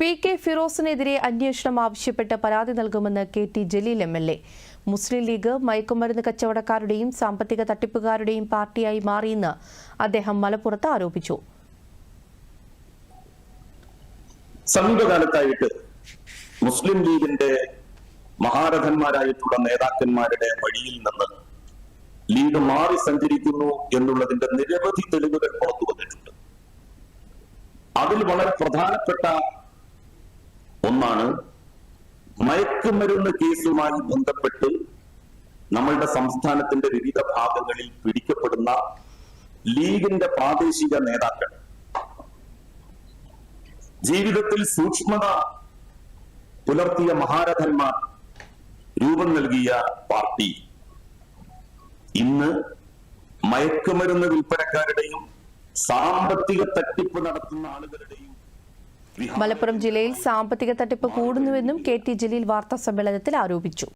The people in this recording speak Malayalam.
പി കെ ഫിറോസിനെതിരെ അന്വേഷണം ആവശ്യപ്പെട്ട് പരാതി നൽകുമെന്ന് K T Jaleel M L A. Muslim League മയക്കുമരുന്ന് കച്ചവടക്കാരുടെയും സാമ്പത്തിക തട്ടിപ്പുകാരുടെയും പാർട്ടിയായി മാറിയെന്ന് അദ്ദേഹം മലപ്പുറത്ത് ആരോപിച്ചു. സമീപകാലത്തായിട്ട് മുസ്ലിം ലീഗിന്റെ മഹാരഥന്മാരായിട്ടുള്ള നേതാക്കന്മാരുടെ വഴിയിൽ നിന്ന് ലീഗ് മാറി സഞ്ചരിക്കുന്നു എന്നുള്ളതിന്റെ നിരവധി തെളിവുകൾ പുറത്തു വന്നിട്ടുണ്ട്. അതിൽ വളരെ പ്രധാനപ്പെട്ട ഒന്നാണ് മയക്കുമരുന്ന് കേസുമായി ബന്ധപ്പെട്ട് നമ്മളുടെ സംസ്ഥാനത്തിന്റെ വിവിധ ഭാഗങ്ങളിൽ പിടിക്കപ്പെടുന്ന ലീഗിന്റെ പ്രാദേശിക നേതാക്കൾ. ജീവിതത്തിൽ സൂക്ഷ്മത പുലർത്തിയ മഹാരഥന്മാർ രൂപം നൽകിയ പാർട്ടി. ഇന്ന് മയക്കുമരുന്ന് വിൽപ്പനക്കാരുടെയും സാമ്പത്തിക തട്ടിപ്പ് നടത്തുന്ന ആളുകളുടെയും മലപ്പുറം ജില്ലയിൽ സാമ്പത്തിക തട്ടിപ്പ് കൂടുന്നുവെന്നും കെ ടി ജലീൽ വാർത്താ സമ്മേളനത്തിൽ ആരോപിച്ചു.